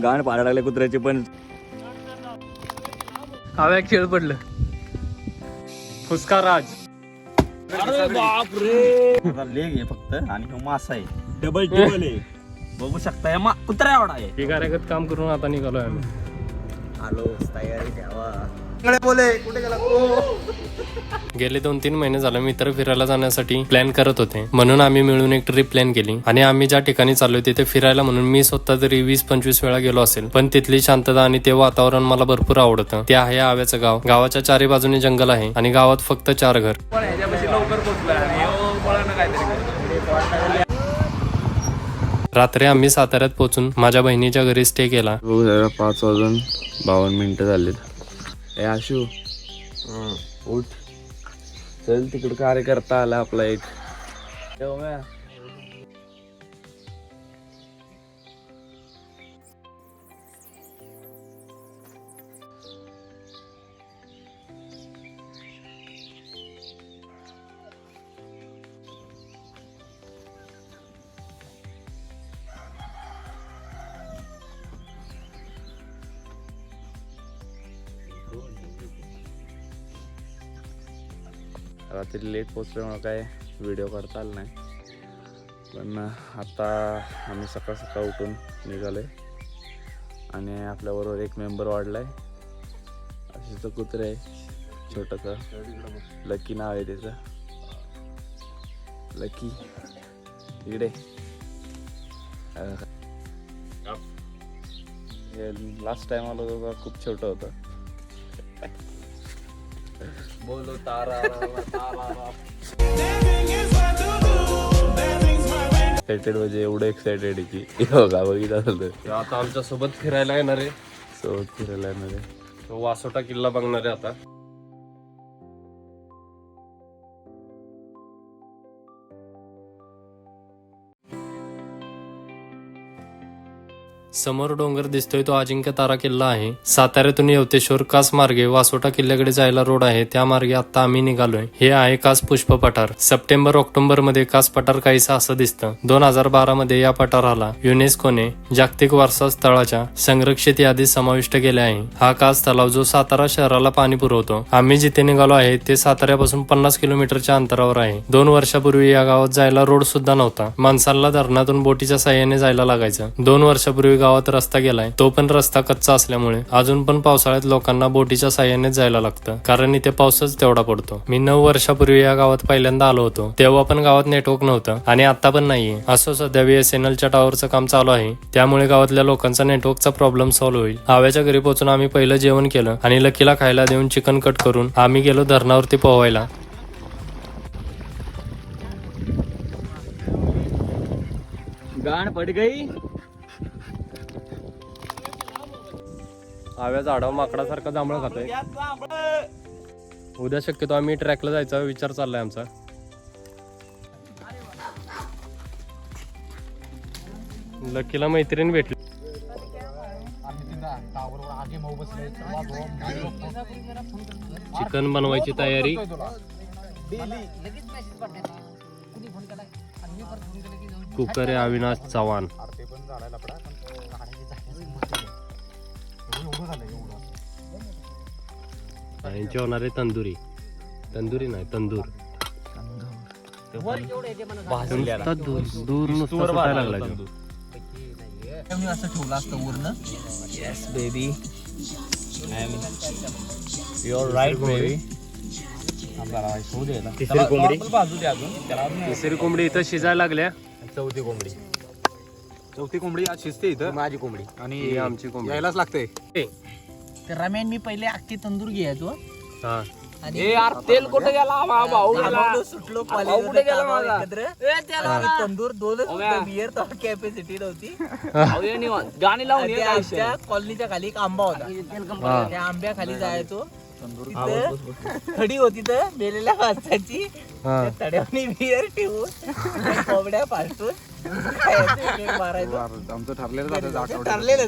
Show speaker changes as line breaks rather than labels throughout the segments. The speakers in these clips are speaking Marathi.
गाण पाडा लागले कुत्र्याचे पण.
हव्या खेळ पडलं. फुसका राज.
लेग आहे फक्त आणि तो मासा आहे. डबल टेबल आहे. बघू शकता या मा कुत्रा एवढा आहे.
बिगाऱ्यागत काम करून आता निघालोय आम्ही.
आलो तयारी ठेवा. बोले कुठे गेला?
गेले दोन तीन महिने झाले मित्र फिरायला जाण्यासाठी प्लॅन करत होते. म्हणून आम्ही मिळून एक ट्रिप प्लॅन केली. आणि आम्ही ज्या ठिकाणी चाललोय तिथे फिरायला म्हणून मी स्वतः तरी वीस पंचवीस वेळा गेलो असेल. पण तिथली शांतता आणि ते वातावरण मला भरपूर आवडतं. ते आहे आव्याचं गाव. गावाच्या चारी बाजूने जंगल आहे आणि गावात फक्त चार घर. रात्री आम्ही साताऱ्यात पोहोचून माझ्या बहिणीच्या घरी स्टे केला.
बघू जरा पाच वाजून बावन्न मिनिटं झालीत. ए आशू. उठ. चल तिकडं कार्यकर्ता आला आपला एक. रात्री लेट पोचल्यामुळं काय व्हिडिओ काढता आला नाही. पण आता आम्ही सकाळ सकाळ उठून निघालोय. आणि आपल्याबरोबर एक मेंबर वाढलाय. अशी तो कुत्रे आहे छोटंसं. लकी नाव आहे त्याचं. लकी इकडे. लास्ट टाइम आलो होतो खूप छोटं होतं. बोलो तारा एक्साइटेड म्हणजे एवढं एक्साइटेड आहे की. बघा बघितलं असेल
आता आमच्यासोबत फिरायला येणार आहे.
सोबत फिरायला येणार आहे.
तो वासोटा किल्ला बघणार आहे आता. समोर डोंगर दिसतोय तो अजिंक्य तारा किल्ला आहे. साताऱ्यातून येवतेश्वर कास मार्गे वासोटा किल्ल्याकडे जायला रोड आहे. त्या मार्गे आता आम्ही निघालोय. हे आहे कास पुष्प पठार सप्टेंबर ऑक्टोबरमध्ये कास पठार काहीसा असं दिसतं. दोन हजार बारा मध्ये या पठाराला युनेस्कोने जागतिक वारसा स्थळाच्या संरक्षित यादीत समाविष्ट केले आहे. हा कास तलाव जो सातारा शहराला पाणी पुरवतो. आम्ही जिथे निघालो आहे ते साताऱ्यापासून पन्नास किलोमीटरच्या अंतरावर आहे. दोन वर्षापूर्वी या गावात जायला रोड सुद्धा नव्हता. माणसांना धरणातून बोटीच्या साह्याने जायला लागायचं. दोन वर्षापूर्वी गावात रस्ता गेलाय तो पण रस्ता कच्चा असल्यामुळे अजून पण पावसाळ्यात लोकांना बोटीच्या साह्याने जायला लागतं. कारण इथे पाऊसच तेवढा पडतो. मी नऊ वर्षापूर्वी या गावात पहिल्यांदा आलो होतो. तेव्हा पण गावात नेटवर्क नव्हतं आणि आता पण नाहीये. असं सध्या बीएसएनएलच्या टॉवरचं काम चालू आहे. त्यामुळे गावातल्या लोकांचा नेटवर्कचा प्रॉब्लेम सॉल्व्ह होईल. आव्याच्या घरी पोहोचून आम्ही पहिलं जेवण केलं आणि लकीला खायला देऊन चिकन कट करून आम्ही गेलो धरणावरती पोहायला.
गाण पड गई.
आव्या झाडावर माकडासारखा जांभळ खातोय. उद्या शक्यतो आम्ही ट्रॅकला जायचा विचार चाललाय आमचा. लकीला मैत्रीण भेटली. चिकन बनवायची तयारी. कुकर आहे अविनाश चव्हाण. यांची होणार आहे तंदुरी. तंदुरी नाही तंदूर. नुसता दूर दूर नुसता सुटायला लागला. तो.
असं ठेवलं असतं वरनं. Yes baby your right baby
तिसरी कोंबडी.
बाजू दे अजून. त्याला
तिसरी कोंबडी इथं शिजायला लागल्या.
चौथी कोंबडी.
चौथी कोंबडी आज शिजते इथं.
माझी कोंबडी.
आणि
ही आमची कोंबडी.
यायलाच लागते
तर रम्यान मी पहिले अख्खी तंदूर घ्यायचो
यार तेल कुठे गेला? भाऊ
सुटलो
भाऊ कुठे गेला माझा?
तंदूर दोनच बियर तर कॅपॅसिटी नव्हती.
गाणी लावून
कॉलनीच्या खाली एक आंबा होता. त्या आंब्या खाली जायचो. तिथं खडी होती तर मेलेल्या माणसाची. त्या तड्यावनी बियर ठेवून कोंबड्या खायचं, मारायचं.
आमचं ठरलेलं जातं आठवड्यात
ठरलेलं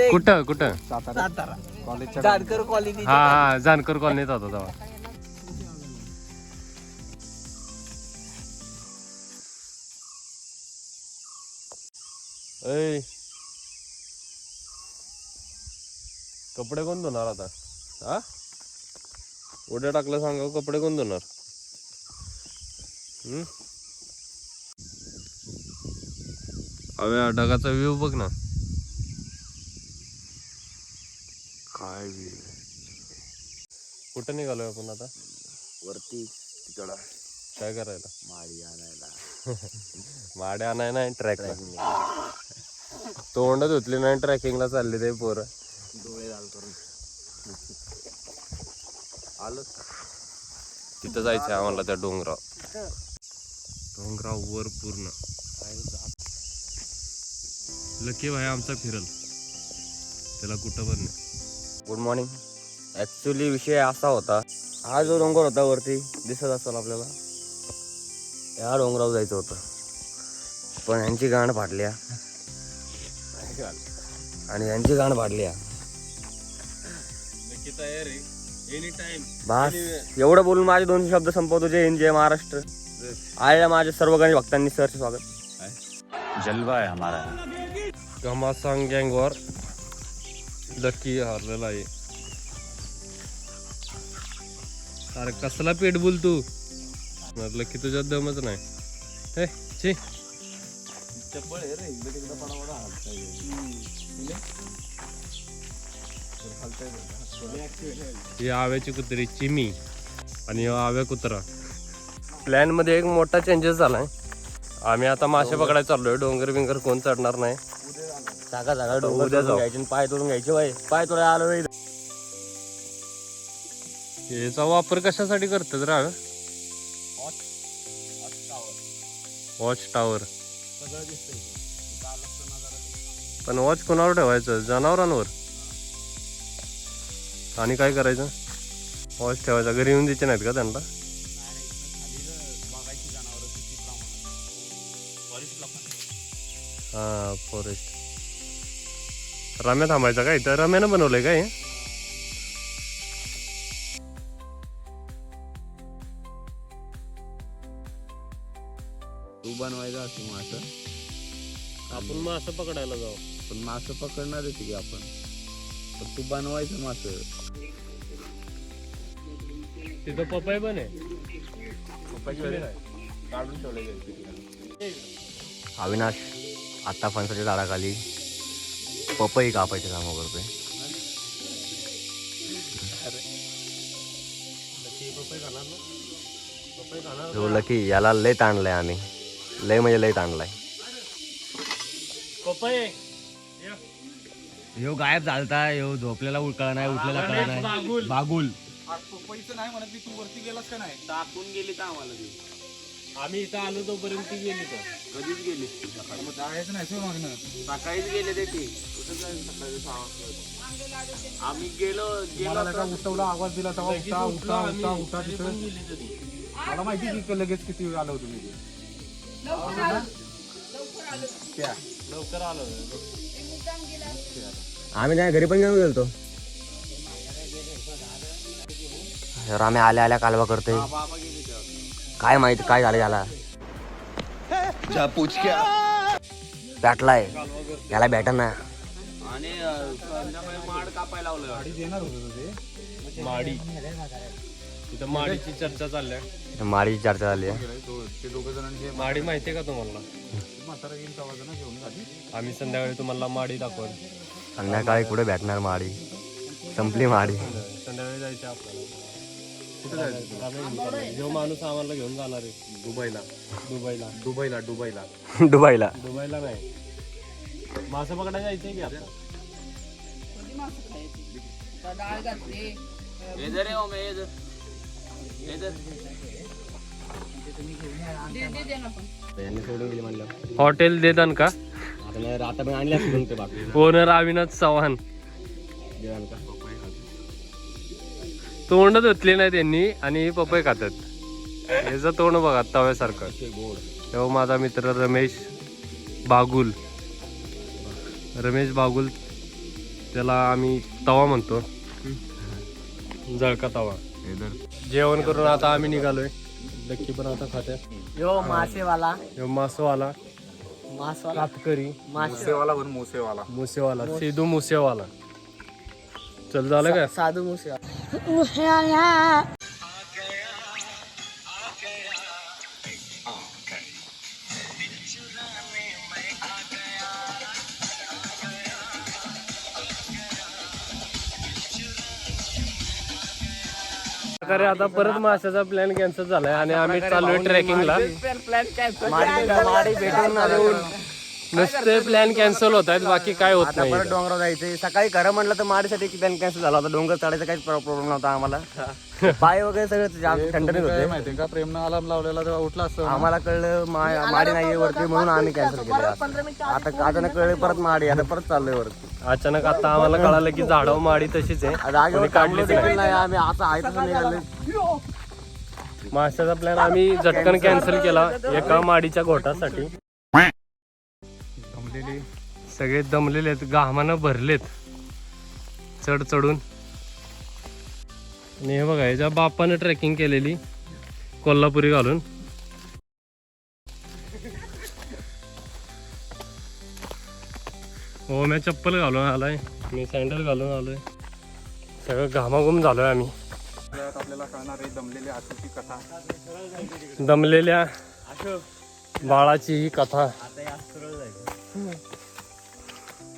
एक
कुठं कुठं?
सातारा.
सातारा.
कॉलेजच्या
जानकर कॉलनी
हा हा जानकर कॉलनीत होता तेव्हा. ऐ. कपडे कोण धुणार आता? हा? उद्या टाकलं सांगा कपडे कोण धुणार? हम्म? अवे ढगाचा व्ह्यू बघ ना. काय व्ह्यू कुठं निघालोय आपण आता?
वरती तिकडं.
काय करायला?
माळी आणायला.
माड्या आणाय नाही ट्रॅकला तोंड धुतली नाही ट्रॅकिंगला चालले ते पोरं.
आलो
तिथं जायचं आम्हाला त्या डोंगराव. डोंगराव वर पूर्ण. लकी भाई आमचा फिरल. त्याला कुठं पण नाही.
गुड मॉर्निंग ॲक्च्युली विषय असा होता हा जो डोंगर होता वरती दिसत असेल आपल्याला या डोंगरावर जायचं होतं. पण यांची गाण फाटल्या आणि यांची गाण फाटल्या
तयार आहे एनी टाइम
बस एवढं बोलून माझे दोन शब्द संपवतो. जय हिंद जय महाराष्ट्र. आलेल्या माझ्या सर्व गणित भक्तांनी सर स्वागत.
जलवा आहे हमारा.
घमासांग गँगवर लकी हारलेला आहे. अरे कसला पेट बोल तू? लकी तुझ्यात दमच नाही. हे छी. ही आव्याची कुत्री चिमी आणि आव्या कुत्रा. प्लॅनमध्ये एक मोठा चेंजेस झालाय. आम्ही आता मासे पकडायला चाललोय. डोंगर बिंगर कोण चढणार नाही.
जागा जागा डोंगर तोडून. घ्यायचे आणि पाय तोडून घ्यायचे वय. पाय तोडायला आलो.
याचा वापर कशासाठी करतात राव वॉच टॉवर पण वॉच कोणावर ठेवायचं? जनावरांवर. आणि काय करायचं? वॉच ठेवायचा. घरी येऊन द्यायचे नाहीत का त्यांना? हा फॉरेस्ट रम्या थांबायचा काय? तर रम्यानं बनवलंय काय? हे?
तू बनवायचं असं? मासं
आपण मासं पकडायला जाऊ.
पण मासं पकडणार आहे की आपण? पण तू बनवायचं मासं
तिथं पपई पण आहे.
अविनाश आत्ता फणसाच्या झाडाखाली पपई कापायचे काम करतोय. जो लकी याला लय ताणलंय आम्ही. लय म्हणजे लय ताणलाय.
पपई.
ह्यो गायब झालता ह्यो झोपलेला उठला नाही उठलेला कळला नाही. बागुल.
पैसे नाही म्हणत मी तू वरती गेलास का नाही?
टाकून गेली तर आम्हाला ती
आम्ही इथं आलो तोपर्यंत ती गेली तर.
कधीच गेली.
मग जायचं नाही सो मागणं.
सकाळीच गेले ते ती. कुठं जायचं सकाळी सहा वाजता? आम्ही गेलो गेलो
उठवला आवाज दिला तेव्हा उठा उठा उठा उठा तिथं. मला माहिती की लगेच किती वेळ आलो होतो मी ते.
लवकर आलो.
आम्ही नाही घरी पण घेऊन गेलतो. रामे आल्या आल्या कालवा करतोय. काय माहीत काय झालं त्याला बॅटलाय याला बॅटर ना.
आणि माड कापायला लावलं
गाडी देणार होतो ते
माडी. तिथं माडीची चर्चा चालली आहे.
मारीची चर्चा झाली
माडी माहितीये का तुम्हाला? आम्ही संध्याकाळी तुम्हाला माडी दाखवू
संध्याकाळी कुठे भेटणार माडी? संपली माडी.
संध्याकाळी जायचं आपल्याला. कुठे जायचं जो माणूस आम्हाला घेऊन जाणार आहे
दुबईला.
दुबईला.
दुबईला दुबईला.
दुबईला.
दुबईला नाही. मासे पकडायला जायचंय की आता? हॉटेल देतान का?
आता पण ते बाकी.
ओनर अविनाश चव्हाण? तोंड धुतली नाही त्यांनी आणि पपई खातात. याचं तोंड बघा तव्यासारखं. तेव्हा माझा मित्र रमेश बागुल. रमेश बागुल त्याला आम्ही तवा म्हणतो. जळका तवा. जेवण करून आता आम्ही निघालोय. नक्की पण आता खात्या
यो मासेवाला.
मासोवाला.
मासवाला.
कातकरी
मासे.
मुसेवाला पण मुसेवाला.
मुसेवाला सिद्धू मुसेवाला. चल झालं का
साधू मुसे
प्रकारे आता परत माशाचा प्लॅन कॅन्सल झालाय आणि आम्ही चाललोय ट्रेकिंगला
माडी भेटून आलो.
नुसते प्लॅन कॅन्सल होत आहेत बाकी काय होत
आता
नाही
परत डोंगरावर जायचंय. सकाळी खरं म्हणलं तर माडीसाठी प्लॅन कॅन्सल झाला होता. डोंगर चढायचा काहीच प्रॉब्लेम नव्हता आम्हाला. पाय वगैरे सगळं थंडणीत
काय
होते.
माहितीये का? प्रेमनं अलार्म लावलेला तेव्हा उठला असतो
आम्हाला कळलं मा- माडी नाहीये वरती म्हणून आम्ही कॅन्सल केलं आता. अचानक कळलं परत माडी आता परत चाललोय वरती.
अचानक आता आम्हाला कळालं की झाडावर माडी तशीच आहे. काढलीच
काढलीच
नाही
नाही. आम्ही आता आहे तसं निघाले
माशाचा प्लॅन आम्ही झटकन कॅन्सल केला. एका माडीच्या घोटासाठी. सगळे दमलेले आहेत घामानं भरलेत. चढ चढून. आणि हे बघा याच्या बापानं ट्रेकिंग केलेली कोल्हापुरी घालून. हो मी चप्पल घालून आलाय मी सँडल घालून आलोय. सगळं घामाघूम झालोय आम्ही.
आपल्याला कळणार आहे दमलेली कथा
दमलेल्या बाळाची ही कथा.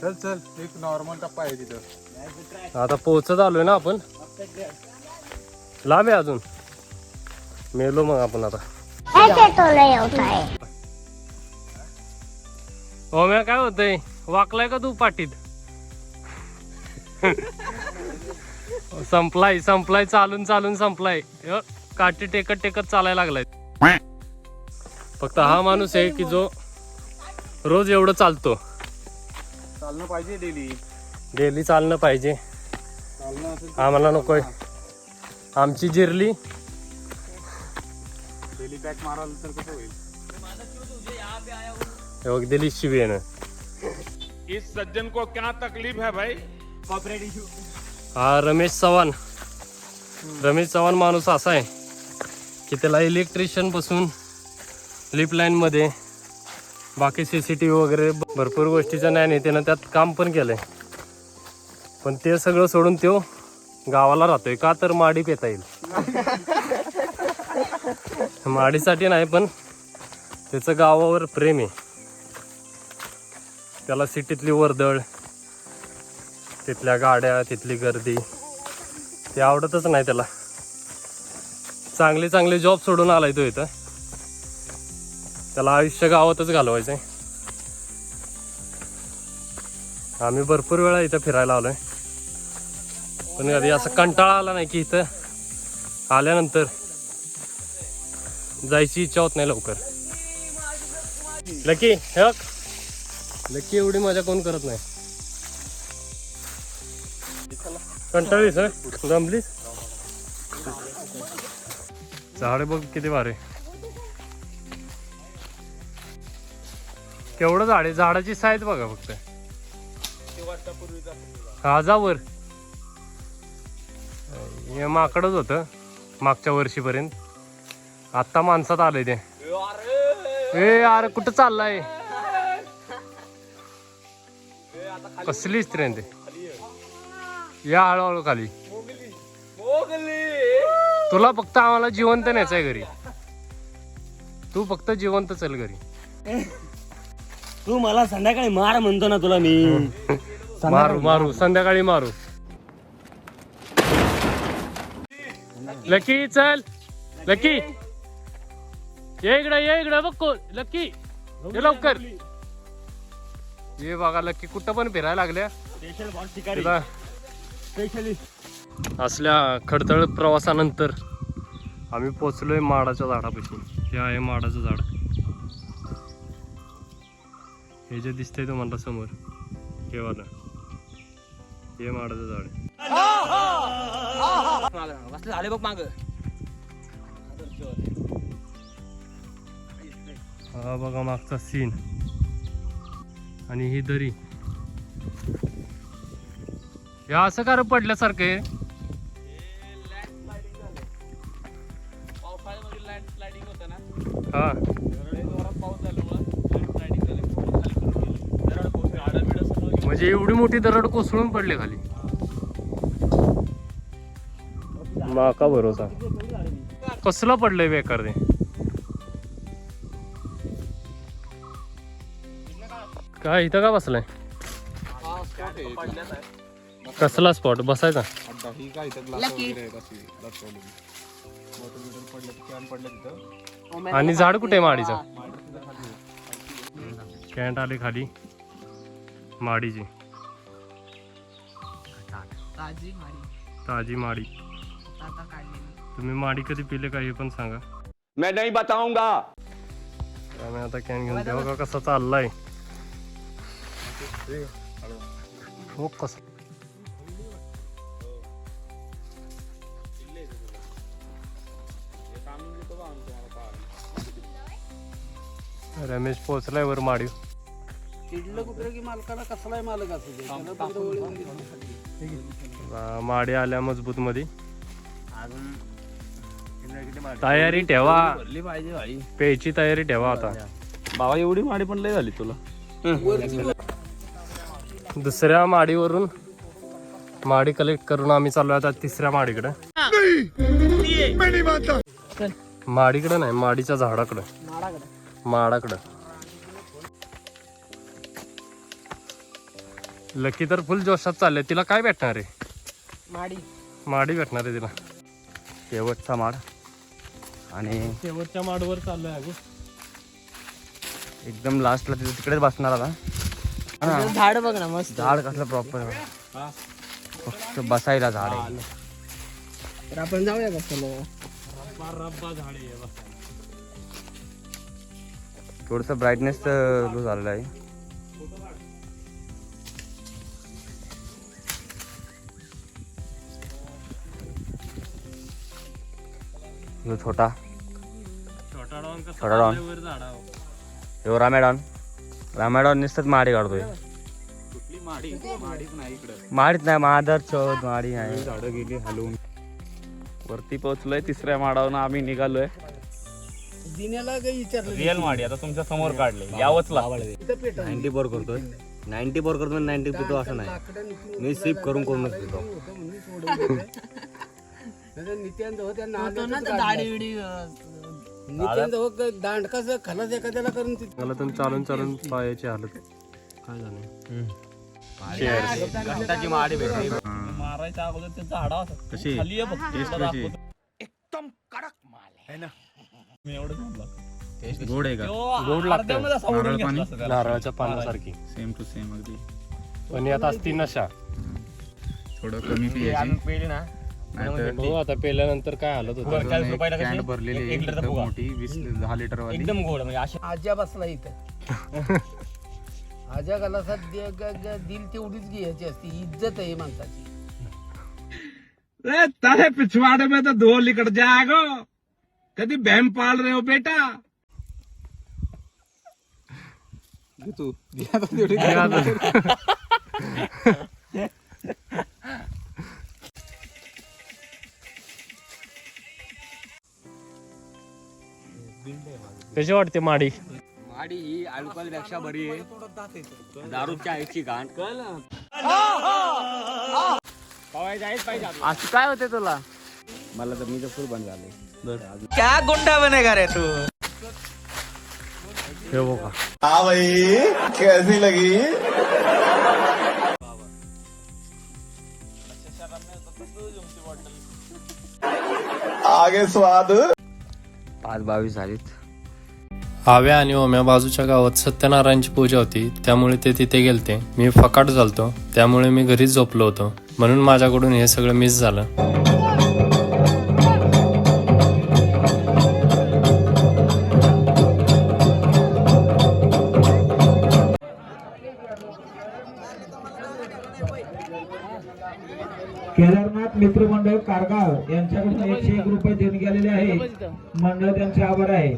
चल चल. एक नॉर्मल टप्पा आहे तिथं.
आता पोहोचत आलोय ना आपण. लांब आहे अजून. मेलो मग आपण आता. हो। म्या काय होतंय? वाकलाय का तू पाठीत? संपलाय संपलाय चालून चालून संपलाय. य, काठी टेकत टेकत चालायला लागलाय. फक्त हा माणूस आहे की जो रोज एवढं चालतो.
चालणं पाहिजे डेली?
डेली चालणं पाहिजे.
चालणं असेल
आम्हाला नकोय. आमची जिरली.
डेली पॅक माराल तर कसं होईल?
हे बघ दिली शिवेनं.
इस सज्जन को क्या तकलीफ है भाई?
हा रमेश चव्हाण. रमेश चव्हाण माणूस असा आहे की त्याला इलेक्ट्रिशियनपासून लिप लाईन मध्ये बाकी सी सी टी व्ही वगैरे भरपूर गोष्टीचं नाही आहे त्यानं त्यात काम पण केलंय. पण ते सगळं सोडून तो गावाला राहतोय. का तर माडी पेता येईल. माडीसाठी नाही पण त्याचं गावावर प्रेम आहे. त्याला सिटीतली वर्दळ तिथल्या गाड्या तिथली गर्दी ते आवडतच नाही त्याला. चांगले चांगले जॉब सोडून आलाय तो इथं. त्याला आयुष्य गावातच घालवायचंय. आम्ही भरपूर वेळा इथं फिरायला आलोय. पण कधी असं कंटाळा आला नाही की इथं आल्यानंतर जायची इच्छा होत नाही लवकर. लकी हे लकी एवढी मजा कोण करत नाही. कंटाळीस जमलीस? झाड बघ किती भारी. केवढं झाड आहे झाडाची साईज बघा फक्त. हा हे माकडच होतं मागच्या वर्षीपर्यंत. आता माणसात आलंय ते. ए अरे कुठं चाललाय? कसली स्त्री ते या हळूहळू खाली. तुला फक्त आम्हाला जिवंत न्यायचंय घरी. तू फक्त जिवंत चल घरी.
तू मला संध्याकाळी मार म्हणतो ना तुला मी.
मारू मारू संध्याकाळी मारू. लकी चल. लकी. ये इकडे ये इकडे बघ कोण. लकी ये लवकर. ये बघा लकी कुठं पण फिरायला लागल्या. तिला असल्या खडतळ प्रवासानंतर आम्ही पोचलोय माडाच्या झाडापाशी. हे आहे माडाचं झाड. हे जे दिसतंय तुम्हाला समोर. हे वाला हे माडाचं झाड आहे.
झाले बघ माग.
हा बघा मागचा सीन आणि ही दरी. हे असं का रे पडल्यासारखं आहे? हा
लय जोरात पाऊस झाल्यामुळं लँड स्लायडिंग झाली पूर्ण खाली करून गेलं दरड कोसळी, झाडं बिडं सगळं
म्हणजे एवढी मोठी दरड कोसळून पडली खाली. लाका भरोसा? कसलं पडलंय बेकार ते? काय इथं का बसलाय? कसला स्पॉट बसायचा
ही
आणि झाड कुठे आहे माडीचं? कॅन्ट आले खाली. माडीची.
ताजी माडी
ताजी माडी
आता काढलेली.
तुम्ही माडी कधी पिले का हे पण सांगा.
मैं नहीं बताऊंगा.
त्यामुळे आता कॅन घेऊन तेव्हा का कसा चाललाय. हो कस. रमेश पोचलाय वर माडी.
चिडलं कुत्र की मालकाला कसलाय मालक असू दे त्याला फक्त
माडी आल्या मजबूत मध्ये तयारी ठेवा.
पाहिजे भाई.
प्यायची तयारी ठेवा आता.
बाबा एवढी माडी पण लय झाली तुला.
दुसऱ्या माडीवरून माडी कलेक्ट करून आम्ही चाललो आता तिसऱ्या माडीकडे. माडीकडे नाही माडीच्या झाडाकडे. माडाकडे. लकी तर फुल जोशात चालले. तिला काय भेटणार आहे?
माडी.
माडी भेटणार आहे तिला.
शेवटचा माड. आणि
शेवटच्या माडवर चाललोय अगं.
एकदम लास्टला तिथे तिकडेच बसणार आता. हा.
झाड बघ ना मस्त.
झाड कसलं प्रॉपर फक्त बसायला झाड आहे.
तर आपण जाऊया का चलो?
थोडस ब्राईटनेस लूज झालेला आहे. जो छोटा.
छोटा डॉन
छोटा डॉन. ह्यो रामॅडॉन. रामॅडॉन नुसतंच माडी काढतोय.
कुठली माडी? माडीच नाही इकडं.
माडीच नाही मादर चोद माडी नाही
झाडं गेली हलवून.
वरती पोहोचलोय तिसऱ्या माडावरून आम्ही निघालोय.
दिन्याला काही विचारलं
रिअल माडी आता तुमच्यासमोर काढले. यावंच.
नाईन्टी फोर करतोय. नाईन्टी फोर करतो नाईन्टी पितो असं नाही. मी सिप करून करूनच पितो.
होतं म्हणून सोडून दिलं. नाहीतर नित्यानंद त्या
तो ना
नादातच
तर
काढलं.
दाढी बिडी
नित्यानंद हो क- दांडकाचं खलास एखाद्याला करून
मला तर चालून चालून पायाची हालत. काय झालं?
कष्टाची माडी भेटली. मारायच्या अगोदर ते झाडा कशी? खाली आहे फक्त. तुला दाखवतो. मी एवढं.
गोड आहे का?
गोड लागतं.
नारळ पाणी?
नारळाच्या पानासारखी.
सेम टू सेम अगदी.
पण यात असती नशा.
थोडं कमी पियाची
आम्ही पेली ना.
हो आता पेल्यानंतर काय हालत होतं.
चाळीस रुपयाला कशी?
कॅन्ड भरलेली
एक-
आहे
एक लिटरचा
इथं
फुगा.
मोठी वीस दहा लिटर वाली
एकदम गोड म्हणजे अशी
आज्या बसला इथं. आज्या गलासात दे- ग- ग- दिल तेवढीच घ्यायची असती. इज्जत आहे माणसाची.
तारे पिछवाड़े में तो धो लिकट जाएगो कभी बहम पाल रहे हो बेटा?
तू आता तेवढी
कशी वाटते माडी?
माडी ही अल्कोहोलपेक्षा बरी आहे. दारूच्या आईची घाण
असं काय होते तुला?
मला तर मी तर फुल बंद झाले.
क्या गुंडा बनेगा रे तू?
हे बघा.
पाच बावीस झालीत.
आव्या आणि ओम्या बाजूच्या गावात सत्यनारायणची पूजा होती. त्यामुळे ते तिथे गेलते. मी फकाट झालतो. त्यामुळे मी घरीच झोपलो होतो. म्हणून माझ्याकडून हे सगळं मिस झालं.
केदारनाथ मित्रमंडळ कारगाव यांच्याकडून एकशे एक रुपये देऊन गेलेले आहे. मंडळ त्यांचे आभार आहे.